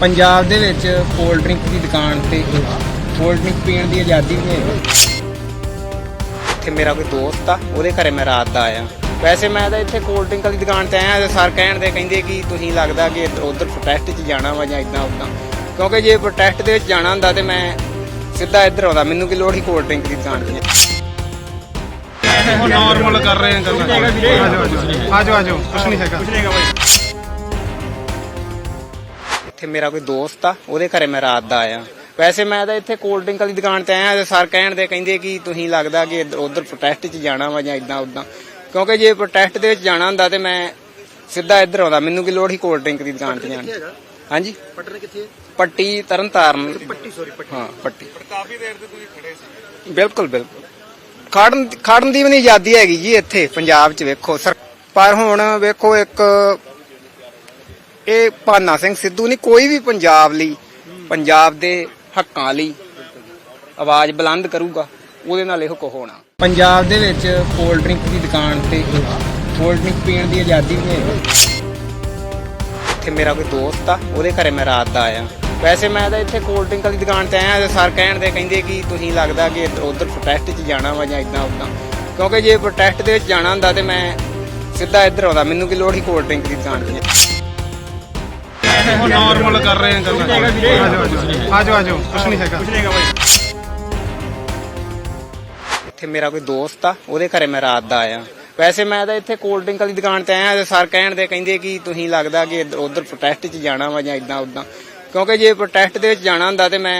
ਪੰਜਾਬ ਦੇ ਵਿੱਚ cold drink ਦੀ ਦੁਕਾਨ ਤੇ ਕੋਲਡ ਡਰਿੰਕ ਪੀਣ ਦੀ ਆਜ਼ਾਦੀ ਨਹੀਂ ਹੈ ਇੱਥੇ ਮੇਰਾ ਕੋਈ ਦੋਸਤ ਆ ਉਹਦੇ ਘਰੇ ਮੈਂ ਰਾਤ ਦਾ ਆਇਆ। ਵੈਸੇ ਮੈਂ ਤਾਂ ਇੱਥੇ ਕੋਲਡ ਡਰਿੰਕ ਵਾਲੀ ਦੁਕਾਨ ਤੇ ਆਇਆ ਤੇ ਸਰ ਕਹਿਣ ਦੇ ਕਹਿੰਦੇ ਕਿ ਤੁਸੀਂ ਲੱਗਦਾ ਕਿ ਇੱਧਰ ਉੱਧਰ ਪ੍ਰੋਟੈਸਟ 'ਚ ਜਾਣਾ ਵਾ ਜਾਂ ਇਦਾਂ ਉਦਾਂ ਕਿਉਂਕਿ ਜੇ ਪ੍ਰੋਟੈਸਟ ਦੇ ਵਿੱਚ ਜਾਣਾ ਹੁੰਦਾ ਤੇ ਮੈਂ ਸਿੱਧਾ ਇੱਧਰ ਆਉਂਦਾ ਮੈਨੂੰ ਕੀ ਲੋੜ ਹੀ ਕੋਲਡ ਡਰਿੰਕ ਦੀ ਦੁਕਾਨ ਦੀ? ਨਾਰਮਲ ਕਰ ਰਹੇ ਆ ਗੱਲਾਂ। ਆਜੋ ਆਜੋ ਆਜੋ ਆਜੋ। ਕੁਛ ਨਹੀਂ ਹੈਗਾ। ਇੱਥੇ ਮੇਰਾ ਕੋਈ ਦੋਸਤ ਆ ਉਹਦੇ ਘਰੇ ਮੈਂ ਰਾਤ ਦਾ ਆਇਆ। ਵੈਸੇ ਮੈਂ ਤਾਂ ਇੱਥੇ ਕੋਲਡ ਡਰਿੰਕ ਵਾਲੀ ਦੁਕਾਨ ਤੇ ਆਇਆ ਸਰ ਕਹਿਣ ਦੇ ਕਹਿੰਦੇ ਕਿ ਤੁਸੀਂ ਲੱਗਦਾ ਕਿ ਉੱਧਰ ਪ੍ਰੋਟੈਸਟ 'ਚ ਜਾਣਾ ਵਾ ਜਾਂ ਇਦਾਂ ਉਦਾਂ। ਕਿਉਂਕਿ ਜੇ ਪ੍ਰੋਟੈਸਟ ਦੇ ਵਿੱਚ ਜਾਣਾ ਹੁੰਦਾ ਤੇ ਮੈਂ ਸਿੱਧਾ ਇੱਧਰ ਆਉਂਦਾ ਮੈਨੂੰ ਕੀ ਲੋੜ ਹੀ ਕੋਲਡ ਡਰਿੰਕ ਦੀ ਦੁਕਾਨ ਤੇ ਜਾਣ ਦੀ। ਹਾਂਜੀ? ਪਟਨ ਕਿੱਥੇ ਹੈ? ਪੱਟੀ ਤਰਨਤਾਰਨ। ਪੱਟੀ ਸੌਰੀ ਪੱਟੀ। ਹਾਂ ਪੱਟੀ। ਕਾਫੀ ਦੇਰ ਤੇ ਤੁਸੀਂ ਖੜੇ ਸੀ। ਬਿਲਕੁਲ ਬਿਲਕੁਲ। ਖੜਨ ਖੜਨ ਦੀ ਵੀ ਨਹੀਂ ਆਜ਼ਾਦੀ ਹੈਗੀ ਜੀ ਇੱਥੇ ਪੰਜਾਬ 'ਚ ਵੇਖੋ। ਸਰ ਪਰ ਹੁਣ ਵੇਖੋ ਇੱਕ ਇਹ ਭਾਨਾ ਸਿੰਘ ਸਿੱਧੂ ਨਹੀਂ ਕੋਈ ਵੀ ਪੰਜਾਬ ਲਈ ਪੰਜਾਬ ਦੇ ਹੱਕਾਂ ਲਈ ਆਵਾਜ਼ ਬੁਲੰਦ ਕਰੂਗਾ ਉਹਦੇ ਨਾਲ ਇਹੋ ਕੁ ਹੋਣਾ। ਪੰਜਾਬ ਦੇ ਵਿੱਚ ਕੋਲਡ ਡਰਿੰਕ ਦੀ ਦੁਕਾਨ ਤੇ ਕੋਲਡ ਡਰਿੰਕ ਪੀਣ ਦੀ ਆਜ਼ਾਦੀ ਨਹੀਂ ਹੈ। ਇੱਥੇ ਮੇਰਾ ਕੋਈ ਦੋਸਤ ਆ ਉਹਦੇ ਘਰੇ ਮੈਂ ਰਾਤ ਦਾ ਆਇਆ। ਵੈਸੇ ਮੈਂ ਤਾਂ ਇੱਥੇ ਕੋਲਡ ਡਰਿੰਕ ਵਾਲੀ ਦੁਕਾਨ ਤੇ ਆਇਆ ਤੇ ਸਰ ਕਹਿਣ ਦੇ ਕਹਿੰਦੇ ਕਿ ਤੁਸੀਂ ਲੱਗਦਾ ਕਿ ਇੱਧਰ ਉੱਧਰ ਪ੍ਰੋਟੈਸਟ 'ਚ ਜਾਣਾ ਵਾ ਜਾਂ ਇਦਾਂ ਉਦਾਂ ਕਿਉਂਕਿ ਜੇ ਪ੍ਰੋਟੈਸਟ ਦੇ ਵਿੱਚ ਜਾਣਾ ਹੁੰਦਾ ਤੇ ਮੈਂ ਸਿੱਧਾ ਇੱਧਰ ਆਉਂਦਾ ਮੈਨੂੰ ਕੀ ਲੋੜ ਹੀ ਕੋਲਡ ਡਰਿੰਕ ਦੀ ਦੁਕਾਨ ਦੀ ਉਹ ਨਾਰਮਲ ਕਰ ਰਹੇ ਆ ਗੱਲਾਂ। ਆਜੋ ਆਜੋ ਆਜੋ। ਆਜੋ ਕੁਛ ਨਹੀਂ ਹੈਗਾ। ਇੱਥੇ ਮੇਰਾ ਕੋਈ ਦੋਸਤ ਆ ਉਹਦੇ ਘਰੇ ਮੈਂ ਰਾਤ ਦਾ ਆਇਆ। ਵੈਸੇ ਮੈਂ ਤਾਂ ਇੱਥੇ ਕੋਲਡ ਡਰਿੰਕ ਵਾਲੀ ਦੁਕਾਨ ਤੇ ਆਇਆ ਤੇ ਸਰ ਕਹਿਣ ਦੇ ਕਹਿੰਦੇ ਕਿ ਤੁਸੀਂ ਲੱਗਦਾ ਕਿ ਉੱਧਰ ਪ੍ਰੋਟੈਸਟ 'ਚ ਜਾਣਾ ਵਾ ਜਾਂ ਇਦਾਂ ਉਦਾਂ। ਕਿਉਂਕਿ ਜੇ ਪ੍ਰੋਟੈਸਟ ਦੇ ਵਿੱਚ ਜਾਣਾ ਹੁੰਦਾ ਤੇ ਮੈਂ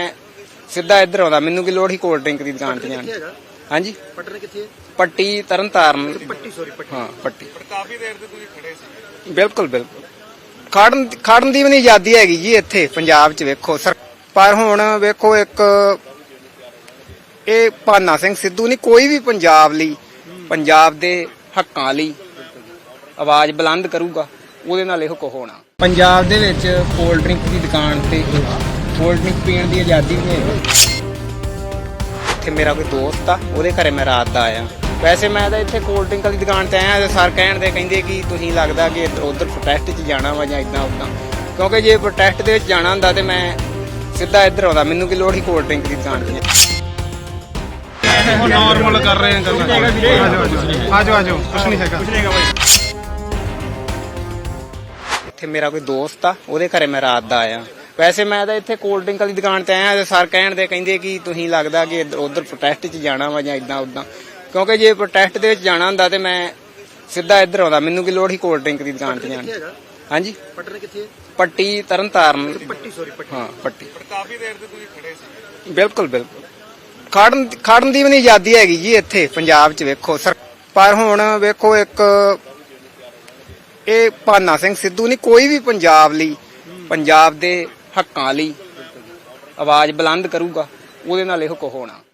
ਸਿੱਧਾ ਇੱਧਰ ਆਉਂਦਾ। ਮੈਨੂੰ ਕੀ ਲੋੜ ਹੀ ਕੋਲਡ ਡਰਿੰਕ ਦੀ ਦੁਕਾਨ ਤੇ ਜਾਣ ਦੀ। ਹਾਂਜੀ? ਪਟਨ ਕਿੱਥੇ ਹੈ? ਪੱਟੀ ਤਰਨਤਾਰਨ ਪੱਟੀ ਸੌਰੀ ਪੱਟੀ। ਹਾਂ ਪੱਟੀ। ਕਾਫੀ ਦੇਰ ਤੇ ਤੁਸੀਂ ਖੜੇ ਸੀ। ਬਿਲਕੁਲ ਬਿਲਕੁਲ। ਖੜਨ ਖੜਨ ਦੀ ਵੀ ਨਹੀਂ ਆਜ਼ਾਦੀ ਹੈਗੀ ਜੀ ਇੱਥੇ ਪੰਜਾਬ 'ਚ ਵੇਖੋ। ਸਰ ਪਰ ਹੁਣ ਵੇਖੋ ਇੱਕ ਇਹ ਭਾਨਾ ਸਿੰਘ ਸਿੱਧੂ ਨਹੀਂ ਕੋਈ ਵੀ ਪੰਜਾਬ ਲਈ ਪੰਜਾਬ ਦੇ ਹੱਕਾਂ ਲਈ ਆਵਾਜ਼ ਬੁਲੰਦ ਕਰੂਗਾ ਉਹਦੇ ਨਾਲ ਇਹੋ ਕੁ ਹੋਣਾ। ਪੰਜਾਬ ਦੇ ਵਿੱਚ ਕੋਲਡ ਡਰਿੰਕ ਦੀ ਦੁਕਾਨ ਤੇ ਕੋਲਡ ਡਰਿੰਕ ਪੀਣ ਦੀ ਆਜ਼ਾਦੀ ਨਹੀਂ ਹੈ ਇੱਥੇ ਮੇਰਾ ਕੋਈ ਦੋਸਤ ਆ ਉਹਦੇ ਘਰੇ ਮੈਂ ਰਾਤ ਦਾ ਆਇਆ। ਵੈਸੇ ਮੈਂ ਤਾਂ ਇੱਥੇ ਕੋਲਡ ਡਰਿੰਕ ਵਾਲੀ ਦੁਕਾਨ ਤੇ ਆਇਆ ਤੇ ਸਰ ਕਹਿਣ ਦੇ ਕਹਿੰਦੇ ਕਿ ਤੁਸੀਂ ਲੱਗਦਾ ਕਿ ਇੱਧਰ ਉੱਧਰ ਪ੍ਰੋਟੈਸਟ 'ਚ ਜਾਣਾ ਵਾ ਜਾਂ ਇਦਾਂ ਉਦਾਂ ਕਿਉਂਕਿ ਜੇ ਪ੍ਰੋਟੈਸਟ ਦੇ ਵਿੱਚ ਜਾਣਾ ਹੁੰਦਾ ਤੇ ਮੈਂ ਸਿੱਧਾ ਇੱਧਰ ਆਉਂਦਾ ਮੈਨੂੰ ਕੀ ਲੋੜ ਹੀ ਕੋਲਡ ਡਰਿੰਕ ਦੀ ਦੁਕਾਨ ਦੀ? ਉਹ ਨਾਰਮਲ ਕਰ ਰਹੇ ਆ ਗੱਲਾਂ। ਆਜੋ ਆਜੋ ਆਜੋ। ਆਜੋ ਕੁਛ ਨਹੀਂ ਹੈਗਾ। ਇੱਥੇ ਮੇਰਾ ਕੋਈ ਦੋਸਤ ਆ ਉਹਦੇ ਘਰੇ ਮੈਂ ਰਾਤ ਦਾ ਆਇਆ। ਵੈਸੇ ਮੈਂ ਤਾਂ ਇੱਥੇ ਕੋਲਡ ਡਰਿੰਕ ਵਾਲੀ ਦੁਕਾਨ ਤੇ ਆਇਆ ਤੇ ਸਰ ਕਹਿਣ ਦੇ ਕਹਿੰਦੇ ਕਿ ਤੁਸੀਂ ਲੱਗਦਾ ਕਿ ਇੱਧਰ ਉੱਧਰ ਪ੍ਰੋਟੈਸਟ 'ਚ ਜਾਣਾ ਵਾ ਜਾਂ ਇਦਾਂ ਉਦਾਂ ਕਿਉਂਕਿ ਜੇ ਪ੍ਰੋਟੈਸਟ ਦੇ ਵਿੱਚ ਜਾਣਾ ਹੁੰਦਾ ਤੇ ਮੈਂ ਸਿੱਧਾ ਇੱਧਰ ਆਉਂਦਾ ਮੈਨੂੰ ਕੀ ਲੋੜ ਹੀ ਕੋਲਡ ਡਰਿੰਕ ਦੀ ਦੁਕਾਨ ਤੇ ਜਾਣ ਦੀ। ਹਾਂਜੀ? ਪਟਨ ਕਿੱਥੇ ਹੈ? ਪੱਟੀ ਤਰਨਤਾਰਨ ਪੱਟੀ ਸੌਰੀ ਪੱਟੀ। ਹਾਂ ਪੱਟੀ। ਕਾਫੀ ਦੇਰ ਤੇ ਤੁਸੀਂ ਖੜੇ ਸੀ। ਬਿਲਕੁਲ ਬਿਲਕੁਲ। ਖੜਨ ਖੜਨ ਦੀ ਵੀ ਨਹੀਂ ਆਜ਼ਾਦੀ ਹੈਗੀ ਜੀ ਇੱਥੇ ਪੰਜਾਬ 'ਚ ਵੇਖੋ। ਸਰ ਪਰ ਹੁਣ ਵੇਖੋ ਇੱਕ ਇਹ ਭਾਨਾ ਸਿੰਘ ਸਿੱਧੂ ਨਹੀਂ ਕੋਈ ਵੀ ਪੰਜਾਬ ਲਈ ਪੰਜਾਬ ਦੇ ਹੱਕਾਂ ਲਈ ਆਵਾਜ਼ ਬੁਲੰਦ ਕਰੂਗਾ ਉਹਦੇ ਨਾਲ ਇਹੋ ਕੁ ਹੋਣਾ।